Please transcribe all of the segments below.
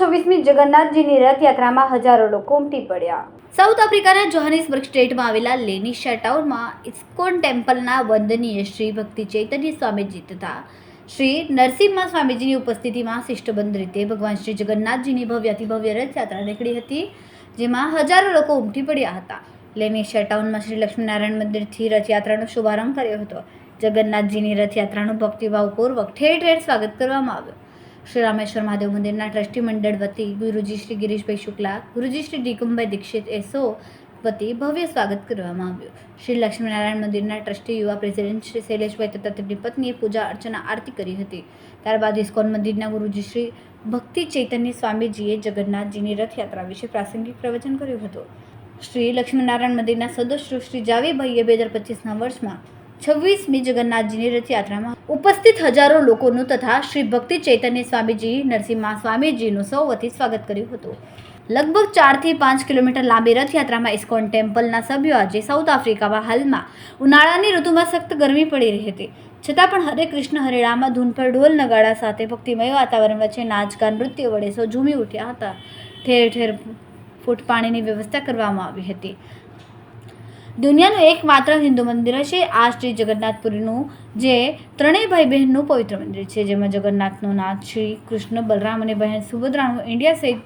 છવ્વીસમી જગન્નાથજીની રથયાત્રામાં હજારો લોકો ઉમટી પડ્યા. સાઉથ આફ્રિકાના જોહાનિસબર્ગ સ્ટેટમાં આવેલા લેનિશા ટાઉનમાં ઇસ્કોન ટેમ્પલના વંદનીય શ્રી ભક્તિ ચૈતન્ય સ્વામીજી તથા શ્રી નરસિંહા સ્વામીજીની ઉપસ્થિતિમાં શિષ્ટબંધ રીતે ભગવાન શ્રી જગન્નાથજીની ભવ્યાતિ ભવ્ય રથયાત્રા નીકળી હતી, જેમાં હજારો લોકો ઉમટી પડ્યા હતા. લેનિશા ટાઉનમાં શ્રી લક્ષ્મીનારાયણ મંદિરથી રથયાત્રાનો શુભારંભ કર્યો હતો. જગન્નાથજીની રથયાત્રાનું ભક્તિભાવપૂર્વક ઠેર ઠેર સ્વાગત કરવામાં આવ્યું. શ્રી રામેશ્વર મહાદેવ મંદિરના ટ્રસ્ટી મંડળ વતી ગુરુજી શ્રી ગિરીશભાઈ શુક્લા, ગુરુજી શ્રી દિગમભાઈ દીક્ષિત એસો વતી ભવ્ય સ્વાગત કરવામાં આવ્યું. શ્રી લક્ષ્મીનારાયણ મંદિરના ટ્રસ્ટી યુવા પ્રેસિડેન્ટ શ્રી શૈલેષભાઈ તથા તેમની પત્નીએ પૂજા અર્ચના આરતી કરી હતી. ત્યારબાદ ઇસ્કોન મંદિરના ગુરુજી શ્રી ભક્તિ ચૈતન્ય સ્વામીજીએ જગન્નાથજીની રથયાત્રા વિશે પ્રાસંગિક પ્રવચન કર્યું હતું. શ્રી લક્ષ્મીનારાયણ મંદિરના સદસ્ય શ્રી જાવીભાઈએ બે હજાર પચીસના વર્ષમાં છવ્વીસમી જગન્નાથજીની રથયાત્રામાં ઉપસ્થિત હજારો લોકોનું તથા શ્રી ભક્તિ ચૈતન્ય સ્વામીજી, નરસિંહા સ્વામીજીનું સૌ વતી સ્વાગત કર્યું હતું. લગભગ ચારથી પાંચ કિલોમીટર લાંબી રથયાત્રામાં ઇસ્કોન ટેમ્પલના સભ્યો આજે સાઉથ આફ્રિકામાં હાલમાં ઉનાળાની ઋતુમાં સખ્ત ગરમી પડી રહી હતી. છતાં પણ હરે કૃષ્ણ હરિરામા ધૂન પર ઢોલ નગાડા સાથે ભક્તિમય વાતાવરણ વચ્ચે નાચગાન, નૃત્ય વડે સૌ ઝૂમી ઉઠ્યા હતા. ઠેર ઠેર ફૂટ પાણીની વ્યવસ્થા કરવામાં આવી હતી. દુનિયાનું એકમાત્ર હિન્દુ મંદિર હશે આ શ્રી જગન્નાથપુરીનું, જે ત્રણેય ભાઈ બહેનનું પવિત્ર મંદિર છે. જેમાં જગન્નાથનું નાથ શ્રી કૃષ્ણ, બલરામ અને બહેન સુભદ્રાનું ઇન્ડિયા સહિત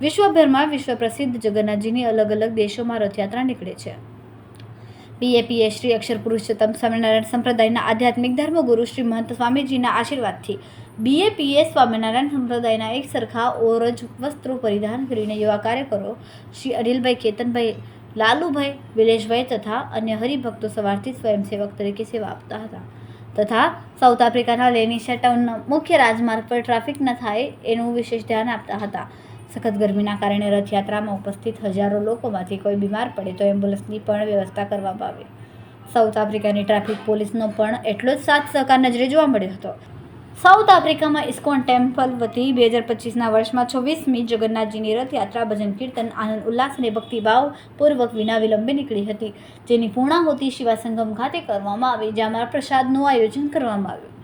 વિશ્વભરમાં વિશ્વ પ્રસિદ્ધ જગન્નાથજીની અલગ અલગ દેશોમાં રથયાત્રા નીકળે છે. પીએપીએ શ્રી અક્ષર પુરુષોત્તમ સ્વામિનારાયણ સંપ્રદાયના આધ્યાત્મિક ધર્મગુરુ શ્રી મહંત સ્વામીજીના આશીર્વાદથી બીએપીએ સ્વામિનારાયણ સંપ્રદાયના એક સરખા ઓરજ વસ્ત્રો પરિધાન કરીને યુવા કાર્યકરો શ્રી અનિલભાઈ કેતનભાઈ લાલુભાઈ, વિલેશભાઈ તથા અન્ય હરિભક્તો સવારથી સ્વયંસેવક તરીકે સેવા આપતા હતા. તથા સાઉથ આફ્રિકાના લેનિશા ટાઉનના મુખ્ય રાજમાર્ગ પર ટ્રાફિક ન થાય એનું વિશેષ ધ્યાન આપતા હતા. સખત ગરમીના કારણે રથયાત્રામાં ઉપસ્થિત હજારો લોકોમાંથી કોઈ બીમાર પડે તો એમ્બ્યુલન્સની પણ વ્યવસ્થા કરવામાં આવે. સાઉથ આફ્રિકાની ટ્રાફિક પોલીસનો પણ એટલો જ સાથ સહકાર નજરે જોવા મળ્યો હતો. સાઉથ આફ્રિકામાં ઇસ્કોન ટેમ્પલ વતી બે હજાર પચીસના વર્ષમાં છવ્વીસમી જગન્નાથજીની રથયાત્રા, ભજન, કીર્તન, આનંદ, ઉલ્લાસ અને ભક્તિભાવ પૂર્વક વિના વિલંબે નીકળી હતી. જેની પૂર્ણાહુતિ શિવા સંગમ ખાતે કરવામાં આવી, જ્યાં પ્રસાદનું આયોજન કરવામાં આવ્યું.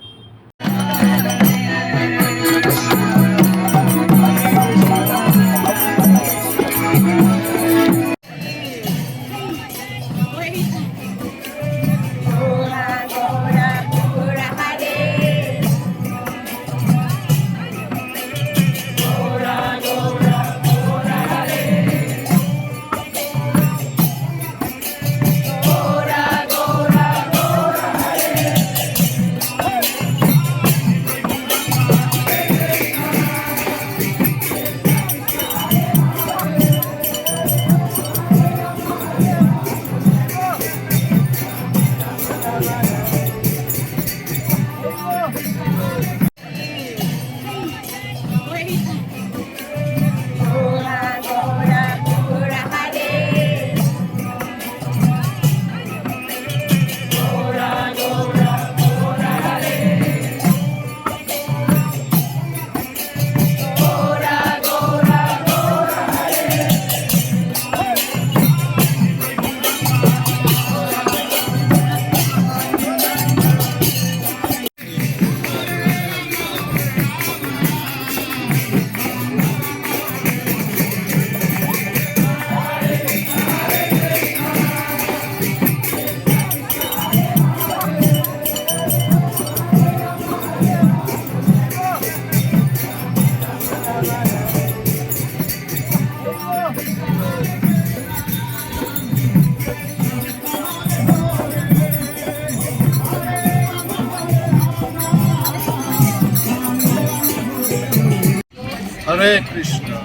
Hare Krishna.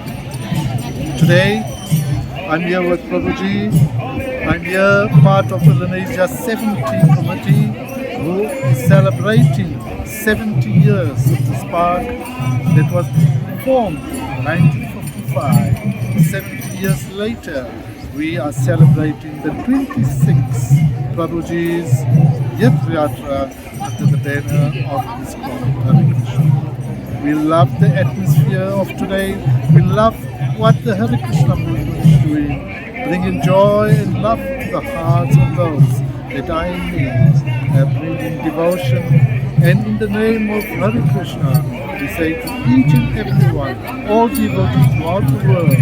Today, I'm here with Prabhuji. I'm here part of the Laneja 70 committee who is celebrating 70 years of this park that was formed in 1955. 70 years later, we are celebrating the 26th Prabhuji's Yatra under the banner of this Hare. We love the atmosphere of today. We love what the Hare Krishna movement is doing, bringing joy and love to the hearts of those that in need, uh, bringing devotion And in the name of Hare Krishna, we say to each and everyone, all devotees throughout the world,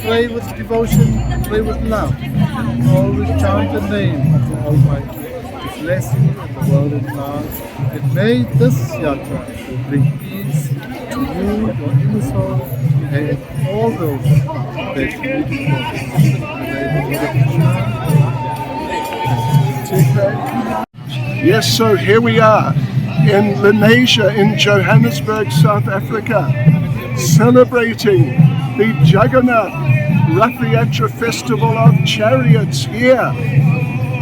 pray with devotion, pray with love. Always chant the name of the Almighty to bless the world. And may this yatra bring peace to you, your inner soul, and all those that you care. Yes, so here we are in Lenasia in Johannesburg, South Africa, celebrating the Jagannath Rath Yatra Festival of Chariots here.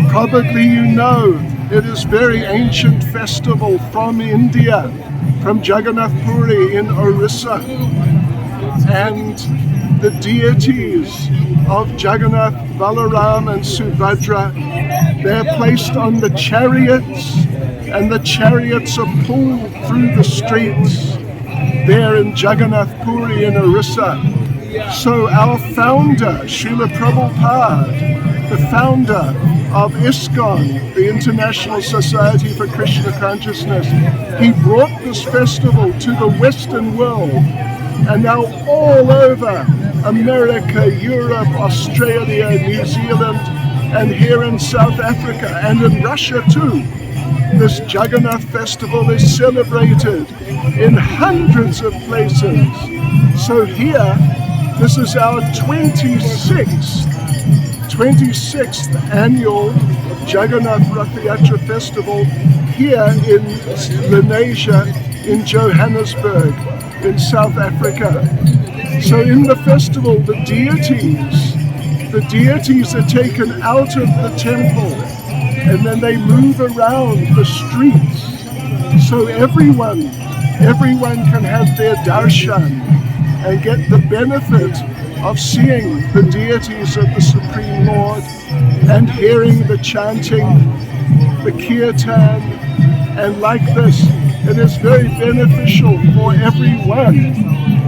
Probably you know it is very ancient festival from India, from Jagannath Puri in Orissa. And the deities of Jagannath, Balaram and Subhadra, they're placed on the chariots and the chariots are pulled through the streets there in Jagannath Puri in Orissa. So our founder, Srila Prabhupada, the founder of ISKCON, the International Society for Krishna Consciousness, he brought this festival to the Western world and now all over America, Europe, Australia, New Zealand, and here in South Africa and in Russia too. This Jagannath festival is celebrated in hundreds of places. So here, this is our 26th 26th annual Jagannath Rath Yatra Festival here in Lenasia in Johannesburg in South Africa. So in the festival the deities the deities are taken out of the temple and then they move around the streets so everyone everyone can have their darshan and get the benefit of seeing the deities of the Supreme Lord and hearing the chanting, the kirtan, and like this, it is very beneficial for everyone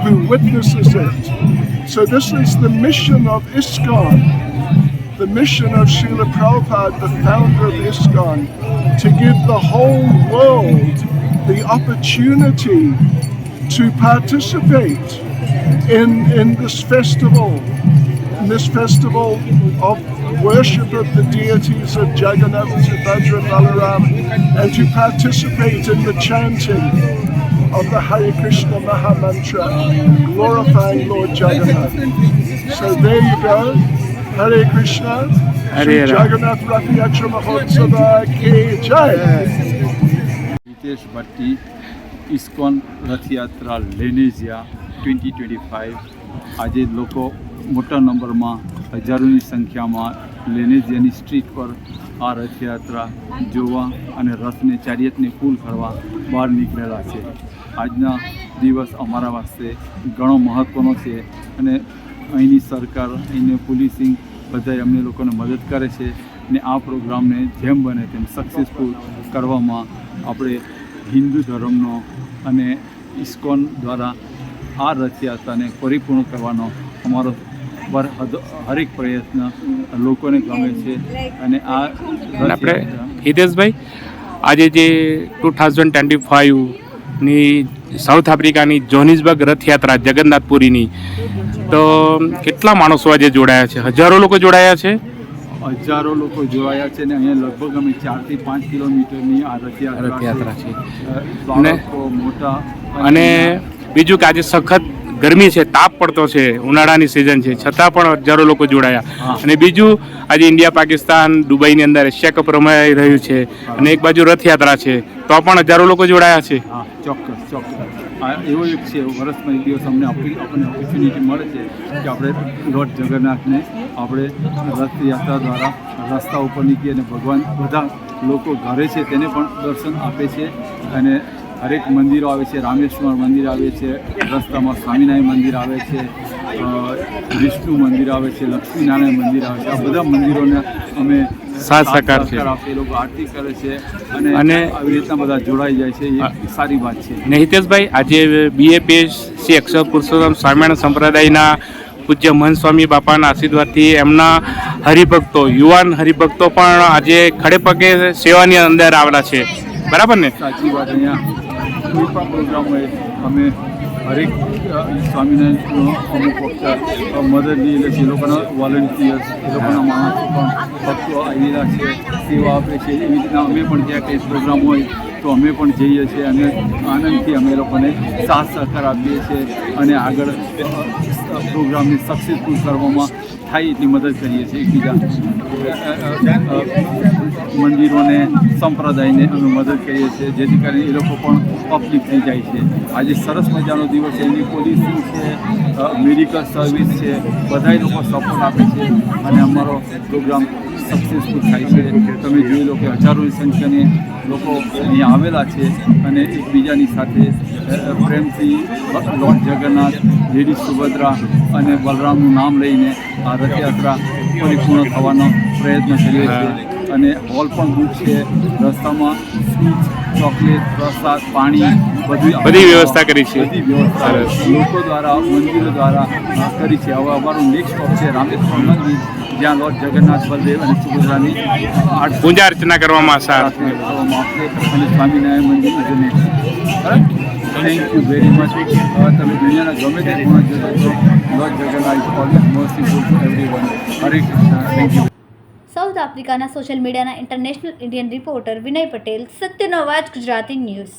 who witnesses it. So this is the mission of ISKCON, the mission of Srila Prabhupada, the founder of ISKCON, to give the whole world the opportunity to participate in, in this festival, in this festival of worship of the deities of Jagannath, Subhadra, Balaram, and to participate in the chanting of the Hare Krishna Maha Mantra, glorifying Lord Jagannath. So there you go, Hare Krishna, Hare Jagannath Rathiyatra Mahotsava Ke Jai. Ritesh Bhatti, Iskon Rath Yatra twenty twenty five આજે લોકો મોટા નંબરમાં હજારોની સંખ્યામાં લેનેઝિયાની street પર આ રથયાત્રા જોવા અને રથને ચારિયતને પુલ કરવા બહાર નીકળેલા છે. આજના દિવસ અમારા વાસ્તે ઘણો મહત્ત્વનો છે અને અહીંની સરકાર, અહીંની પોલીસિંગ બધાય અમને લોકોને મદદ કરે છે ને આ પ્રોગ્રામને જેમ બને તેમ સક્સેસફુલ કરવામાં આપણે હિન્દુ ધર્મનો અને ઇસ્કોન દ્વારા આ રથયાત્રાને પરિપૂર્ણ કરવાનો અમારો પર હરેક પ્રયત્ન લોકોને ગમે છે. અને આ આપણે હિતેશભાઈ આજે જે ટુ થાઉઝન્ડ ટ્વેન્ટી ફાઇવની સાઉથ આફ્રિકાની જોનિસબર્ગ રથયાત્રા જગન્નાથપુરીની તો કેટલા માણસો આજે જોડાયા છે? હજારો લોકો જોડાયા છે? હજારો લોકો જોડાયા છે ને અહીંયા લગભગ અમે ચારથી પાંચ કિલોમીટરની આ રથયાત્રા રથયાત્રા છે. અને મોટા અને બીજું કે આજે સખત ગરમી છે તાપ પડતો છે ઉનાળાની સિઝન છે છતાં પણ હજારો લોકો જોડાયા. અને બીજું આજે ઇન્ડિયા પાકિસ્તાન દુબઈની અંદર એશિયા કપ રમાઈ રહ્યું છે અને એક બાજુ રથયાત્રા છે. તો પણ હજારો લોકો જોડાયા છે. ચોક્કસ ચોક્કસ. એવો એક છે વર્ષમાં એક દિવસ અમને આપણને ઓપોર્ચ્યુનિટી મળે છે કે આપણે લોર્ડ જગન્નાથને આપણે રથયાત્રા દ્વારા રસ્તા ઉપર નીકળી અને ભગવાન બધા લોકો ઘરે છે તેને પણ દર્શન આપે છે અને હરેક મંદિરો આવે છે રામેશ્વર મંદિર આવે છે રસ્તામાં સ્વામિનારાયણ મંદિર આવે છે વિષ્ણુ મંદિર આવે છે લક્ષ્મીનારાયણ મંદિર આવે છે. આ બધા મંદિરોને અમે સાથ સહકાર છે. આપીએ લોકો આરતી કરે છે અને અને- આવી રીતના બધા જોડાઈ જાય છે એ સારી વાત છે. ને હિતેશભાઈ આજે શ્રી અક્ષર પુરુષોત્તમ સ્વામિનારાયણ સંપ્રદાયના પૂજ્ય મહન સ્વામી બાપાના આશીર્વાદથી એમના હરિભક્તો યુવાન હરિભક્તો પણ આજે ખડે પગે સેવાની અંદર આવેલા છે. બરાબર ને? સાચી વાત અહીંયા કોઈ પણ પ્રોગ્રામ હોય, અમે હરેક સ્વામિનારાયણ અમુક વખત મદદની એટલે જે લોકોના વોલન્ટિયર્સ એ લોકોના માણસો પણ ભક્તો આવેલા છે, સેવા આપે છે, એવી રીતના અમે પણ જ્યાં કંઈ પ્રોગ્રામ હોય તો અમે પણ જઈએ છીએ અને આનંદથી અમે લોકોને સાથ સહકાર આપીએ છીએ અને આગળ પ્રોગ્રામને સક્સેસફુલ કરવામાં થાય એટલી મદદ કરીએ છીએ એકબીજા. મંદિરોને, સંપ્રદાયને અમે મદદ કરીએ છીએ, જેથી કરીને એ લોકો પણ અપલિફ્ટ થઈ જાય છે. આજે સરસ મજાનો દિવસ છે, એની પોલિસિંગ છે મેડિકલ સર્વિસ છે બધા લોકો સપોર્ટ આપે છે અને અમારો પ્રોગ્રામ સક્સેસફુલ થાય છે. તમે જોઈ લો કે હજારોની સંખ્યાને લોકો અહીંયા આવેલા છે અને એકબીજાની સાથે પ્રેમથી લોર્ડ જગન્નાથ લેડી સુભદ્રા અને બલરામનું નામ લઈને આ રથયાત્રા પરિપૂર્ણ થવાનો પ્રયત્ન કરીએ છીએ. અને હોલ પણ બુક છે. રસ્તામાં સ્વીટ ચોકલેટ પ્રસાદ પાણી બધી બધી વ્યવસ્થા કરી છે. બધી વ્યવસ્થા લોકો દ્વારા મંદિરો દ્વારા કરી છે. હવે અમારું નેક્સ્ટ સ્ટોપ છે રામેશ્વર મંદિર. જ્યાં લોર્ડ જગન્નાથ બલદેવ અને સુભદ્રાની આઠ પૂજા અર્ચના કરવામાં આવશે. અને સ્વામિનારાયણ મંદિર is thank you very much તમે દુનિયાના ગમે તે ખૂણે જશો તો lord Jagannath always most important every one Hare Krishna thank you South આફ્રિકાના સોશિયલ મીડિયાના international Indian reporter Vinay Patel સત્યનો અવાજ ગુજરાતી ન્યૂઝ.